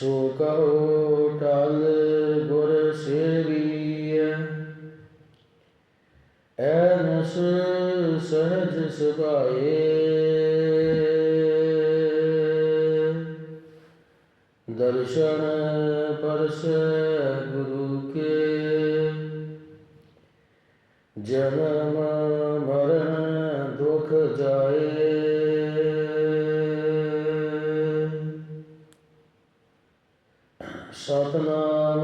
ਸੋ ਕਹੋ ਟਲ ਗੁਰ ਸੇਵੀਐ। ਐਨਸ ਸਹਜ ਸੁਭਾਏ। ਦਰਸ਼ਨ ਪਰਸ ਗੁਰੂ ਕੇ। ਜਨਮ ਸਤਨਾਮ।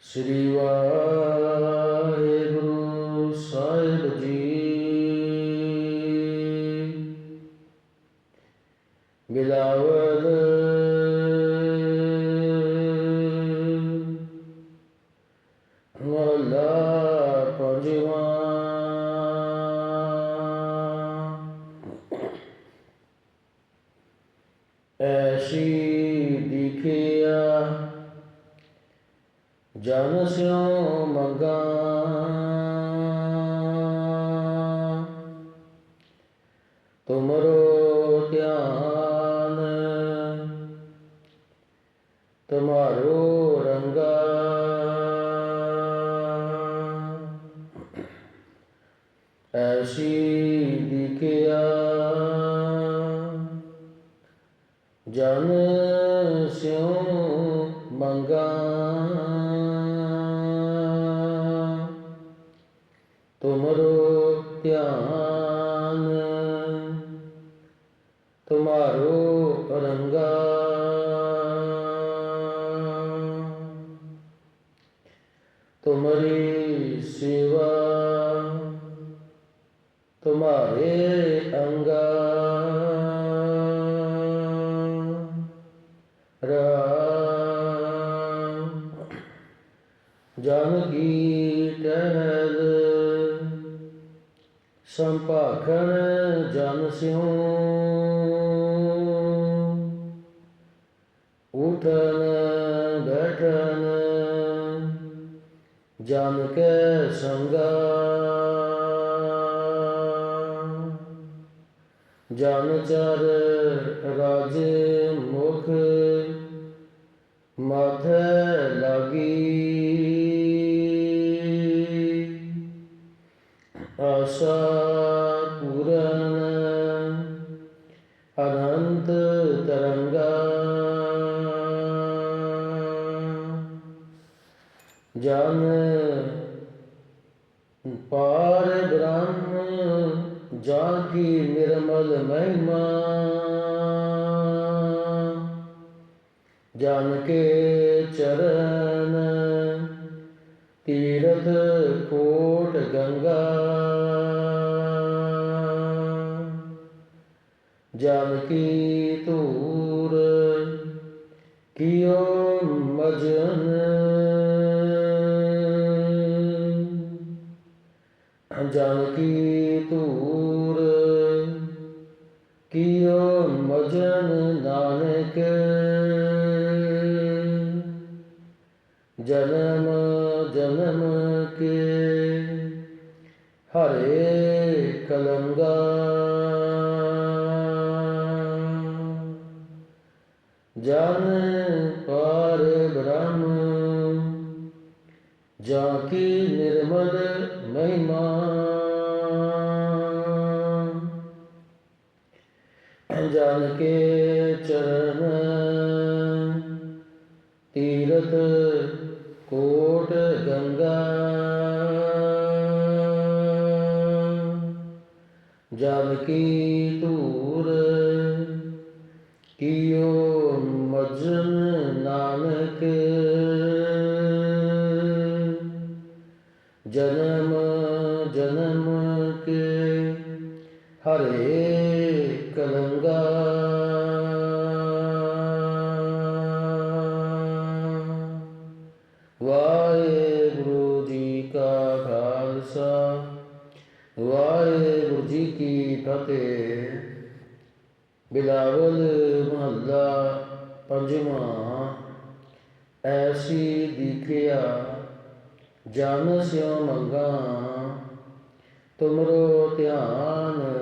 ਸ੍ਰੀ ਤੁਮਰੋ ਧਿਆਨ। ਤੁਮਾਰੋ ਰੰਗਾ। ਐਸੀ ਦਿਖਿਆ। ਜਨ ਸਿਉ ਮੰਗਾ। ਤੁਮਰੋ ਧਿਆਨ। ਰਾਮ। ਜਨ ਕੀ ਟਹਿਲ ਸੰਭਾਖਣ ਜਨ ਸਿਉ। ਉਠਨ ਬੈਠਨ ਜਨ ਕੈ ਸੰਗਾ। ਜਨ ਚਰ ਰਾਜ ਮੁਖ। ਆਸਾ ਪੂਰਨ ਅਨੰਤ ਤਰੰਗਾ। ਜਨ ਪਾਰ ਬ੍ਰਹਮ ਜਾ ਕੀ ਨਿਰਮਲ ਮਹਿਮਾ। ਮਜਨ ਜਨ ਕੀ ਧੂਰ ਕਿਉ ਮਜਨ ਨਾਨਕ। ਜਨਮ ਜਨਮ ਕੇ ਹਰੇ ਕਲੰਗਾ। ਜਨ ਪਰ ਜਾ ਕੀ ਨਿਰਮਲ ਮਹਿਮਾ। ਜਨ ਕੇ ਚਰਨ ਤੀਰਥ ਕੋਟ ਗੰਗਾ। ਜਨ ਕੀ ਧੂਰ ਕੀਓ ਵਾਹਿਗੁਰੂ ਜੀ ਕਾ ਖਾਲਸਾ, ਵਾਹਿਗੁਰੂ ਜੀ ਕੀ ਫਤਿਹ। ਬਿਲਾਵਲ ਮਹੱਲਾ ਪੰਜਵਾਂ, ਐਸੀ ਦਿਖਿਆ, ਜਨ ਸਿਉ ਮੰਗਾ, ਤੁਮਰੋ ਧਿਆਨ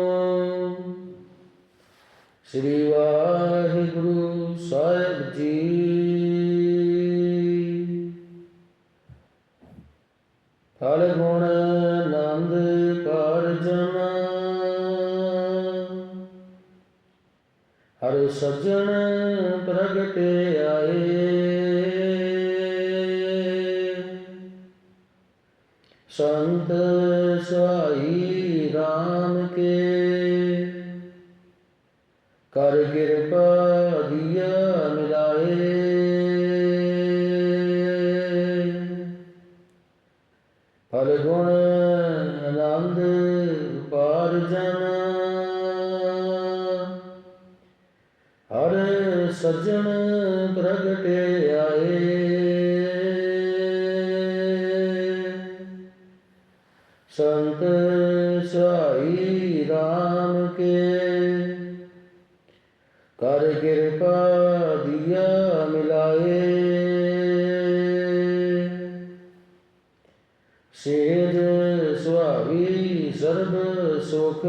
ਸ੍ਰੀ ਵਾਹਿਗੁਰੂ ਸਾਹਿਬ ਜੀ। ਫਲ ਗੁਣ ਆਨੰਦ ਕਾਰਜਨ ਹਰ ਸੱਜਣ ਪ੍ਰਗਟ ਆਏ। ਸੰਤ ਸਾਈ ਫਲ ਗੁਣ ਆਨੰਦ ਪਾਰ ਜਨ। ਹਰ ਸੱਜਣ ਪ੍ਰਗਟੇ ਆਏ। ਸੰਤ ਸਾਈ ਰਾਮ ਕੇ। ਕਰ ਕਿਰਪਾ ਦੀਆ ਸੇਜ ਸੁਹਾਵੀ ਸਰਬ ਸੁਖ।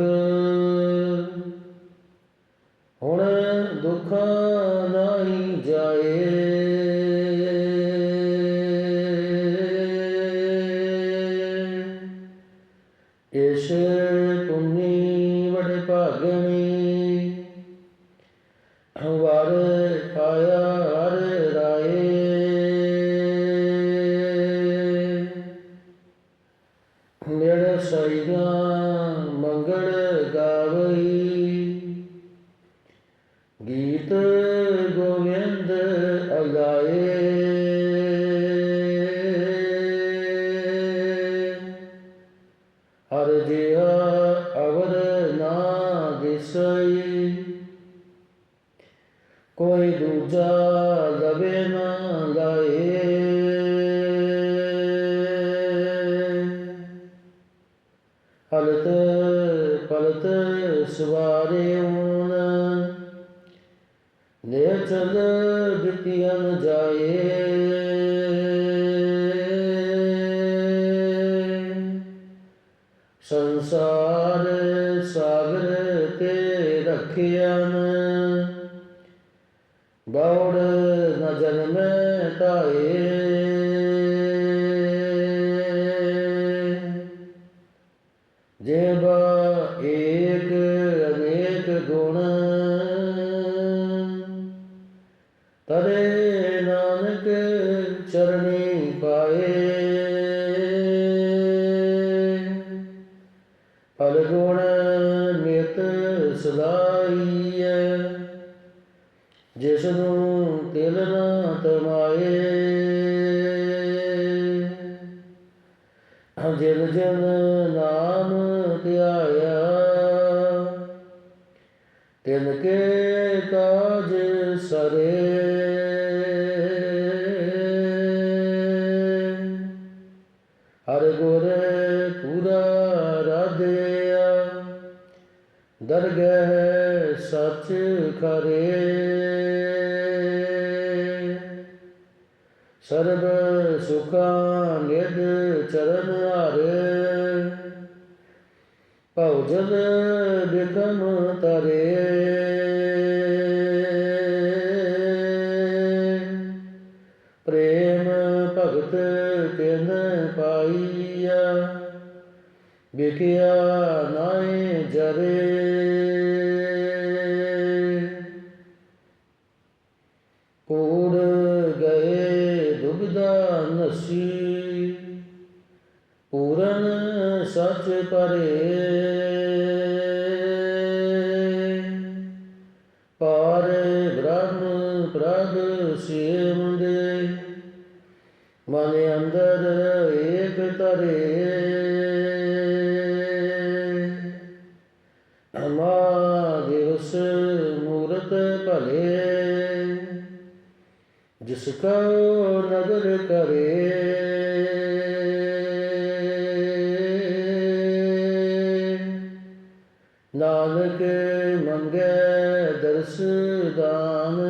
ਚਲ ਦਿੱਤੀਆਂ ਜਾਏ। ਸੰਸਾਰ ਸਾਗਰ ਤੇ ਰੱਖਿਆ ਗੌੜ ਜਿਨ ਜਿਨ ਨਾਮ ਧਿਆਇਆ ਤਿਨ ਕੇ ਕਾਜ ਸਰੇ। ਹਰ ਗੁਰ ਪੂਰਾ ਰਾਧਿਆ। ਦਰਗਹਿ ਸਚ ਕਰੇ ਸਰਬ ਸੁਖਾਂ ਨਿਧ ਚਰਨ ਹਾਰੇ। ਭਉਜਨ ਬਿਕਮ ਤਰੇ। ਪ੍ਰੇਮ ਭਗਤ ਤਿਨ ਪਾਈਆ ਬਿਕਿਆ ਨਾਏ ਜਰੇ। ਪਰੇ ਪਾਰ ਬ੍ਰਹਮ ਪ੍ਰਭ ਸਿਮਦੇ, ਮਨ ਅੰਦਰ ਏਕ ਤਰੇ ਅਮਾ ਭਲੇ, ਜਿਸ ਕੋ ਨਦਰ ਕਰੇ। ਕੇ ਮੰਗੈ ਦਰਸ ਦਾਨ।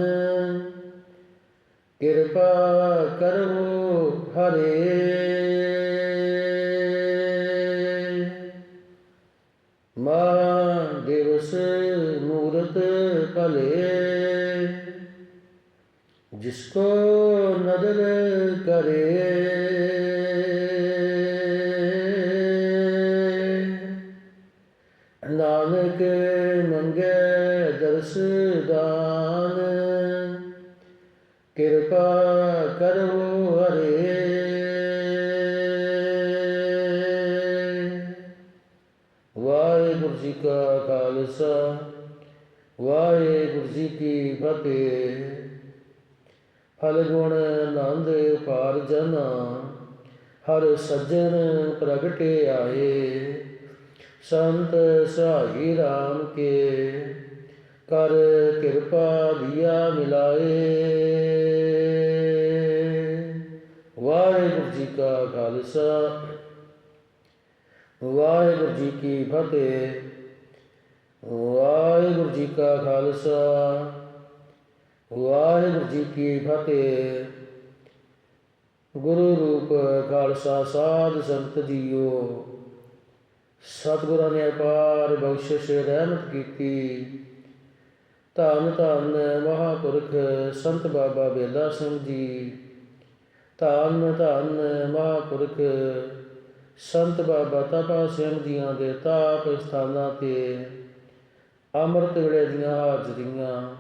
ਕਿਰਪਾ ਕਰੋ ਹਰੇ। ਮਾ ਦਿਵਸ ਮੂਰਤ ਭਲੇ। ਜਿਸ ਕੋ ਨਦਰ ਕਰੇ। ਨਾਨਕ ਮੰਗੈ ਦਰਸ ਦਾਨ। ਕਿਰਪਾ ਕਰੋ ਹਰੇ। ਵਾਹਿਗੁਰੂ ਜੀ ਕਾ ਖਾਲਸਾ, ਵਾਹਿਗੁਰੂ ਜੀ ਕੀ ਫਤਿਹ। ਫਲ ਗੁਣ ਆਨੰਦ ਪਾਰ ਜਨਾ, ਹਰ ਸੱਜਣ ਪ੍ਰਗਟੇ ਆਏ ਸੰਤ ਸਹਾਈ ਰਾਮ ਕੇ, ਕਰ ਕਿਰਪਾ ਦੀਆ ਮਿਲਾਏ। ਵਾਹਿਗੁਰੂ ਜੀ ਕਾ ਖਾਲਸਾ, ਵਾਹਿਗੁਰੂ ਜੀ ਕੀ ਫਤਿਹ। ਵਾਹਿਗੁਰੂ ਜੀ ਕਾ ਖਾਲਸਾ, ਵਾਹਿਗੁਰੂ ਜੀ ਕੀ ਫਤਿਹ। ਗੁਰੂ ਰੂਪ ਖਾਲਸਾ ਸਾਧ ਸੰਤ ਜੀਓ। ਸਤਿਗੁਰਾਂ ਨੇ ਅਪਾਰ ਬਖਸ਼ਿਸ਼ ਰਹਿਮਤ ਕੀਤੀ। ਧੰਨ ਧੰਨ ਮਹਾਪੁਰਖ ਸੰਤ ਬਾਬਾ ਬੇਲਾ ਸਿੰਘ ਜੀ। ਧੰਨ ਧੰਨ ਮਹਾਪੁਰਖ ਸੰਤ ਬਾਬਾ ਤਪਾ ਸਿੰਘ ਜੀਆਂ ਦੇ ਤਾਪ ਸਥਾਨਾਂ ਤੇ ਅੰਮ੍ਰਿਤ ਵੇਲੇ ਦੀਆਂ ਹਾਜ਼ਰੀਆਂ,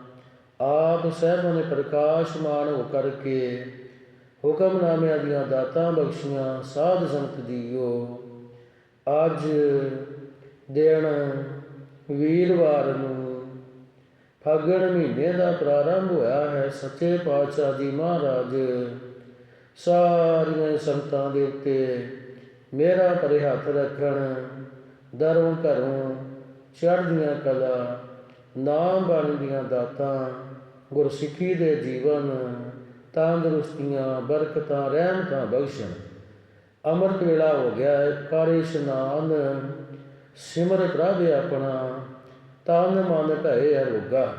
ਆਪ ਸਹਿਬਾਂ ਨੇ ਪ੍ਰਕਾਸ਼ਮਾਨ ਹੋ ਕਰਕੇ ਹੁਕਮਨਾਮਿਆਂ ਦੀਆਂ ਦਾਤਾਂ ਬਖਸ਼ੀਆਂ, ਸਾਧ ਸੰਤ ਜੀਓ। ਅੱਜ ਦਿਨ ਵੀਰਵਾਰ ਨੂੰ ਫੱਗਣ ਮਹੀਨੇ ਦਾ ਪ੍ਰਾਰੰਭ ਹੋਇਆ ਹੈ ਸੱਚੇ ਪਾਤਸ਼ਾਹ ਜੀ ਮਹਾਰਾਜ। ਸਾਰੀਆਂ ਸੰਤਾਂ ਦੇ ਉੱਤੇ ਮੇਰਾ ਪਰੇ ਹੱਥ ਰੱਖਣ, ਦਰੋਂ ਘਰੋਂ ਚੜ੍ਹਦੀਆਂ ਕਲਾ, ਨਾਮ ਬਾਣੀ ਦੀਆਂ ਦਾਤਾਂ, ਗੁਰਸਿੱਖੀ ਦੇ ਜੀਵਨ, ਤੰਦਰੁਸਤੀਆਂ, ਬਰਕਤਾਂ, ਰਹਿਮਤਾਂ ਬਖਸ਼ਣ। ਅੰਮ੍ਰਿਤ ਵੇਲਾ ਹੋ ਗਿਆ ਹੈ ਇਸ਼ਨਾਨ ਸਿਮਰ ਪ੍ਰਭ ਆਪਣਾ, ਤਨ ਮਨ ਭਏ ਅਰੋਗਾ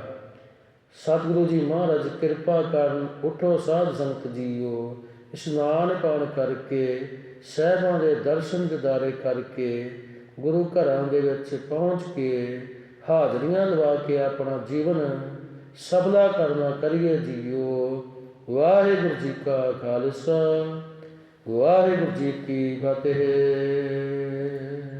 ਸਤਿਗੁਰੂ ਜੀ ਮਹਾਰਾਜ, ਕਿਰਪਾ ਕਰਨ ਉਠੋ ਸਾਧ ਸੰਗਤ ਜੀਓ, ਇਸ਼ਨਾਨ ਪਾਣ ਕਰਕੇ, ਸਹਿਬਾਂ ਦੇ ਦਰਸ਼ਨ ਦਿਦਾਰੇ ਕਰਕੇ, ਗੁਰੂ ਘਰਾਂ ਦੇ ਵਿੱਚ ਪਹੁੰਚ ਕੇ, ਹਾਜ਼ਰੀਆਂ ਲਵਾ ਕੇ ਆਪਣਾ ਜੀਵਨ ਸਫਲਾ ਕਰਨਾ ਕਰੀਏ ਜੀਓ। ਵਾਹਿਗੁਰੂ ਜੀ ਕਾ ਖਾਲਸਾ। ਵਾਹਿਗੁਰੂ ਜੀ ਕੀ ਫਤਿਹ।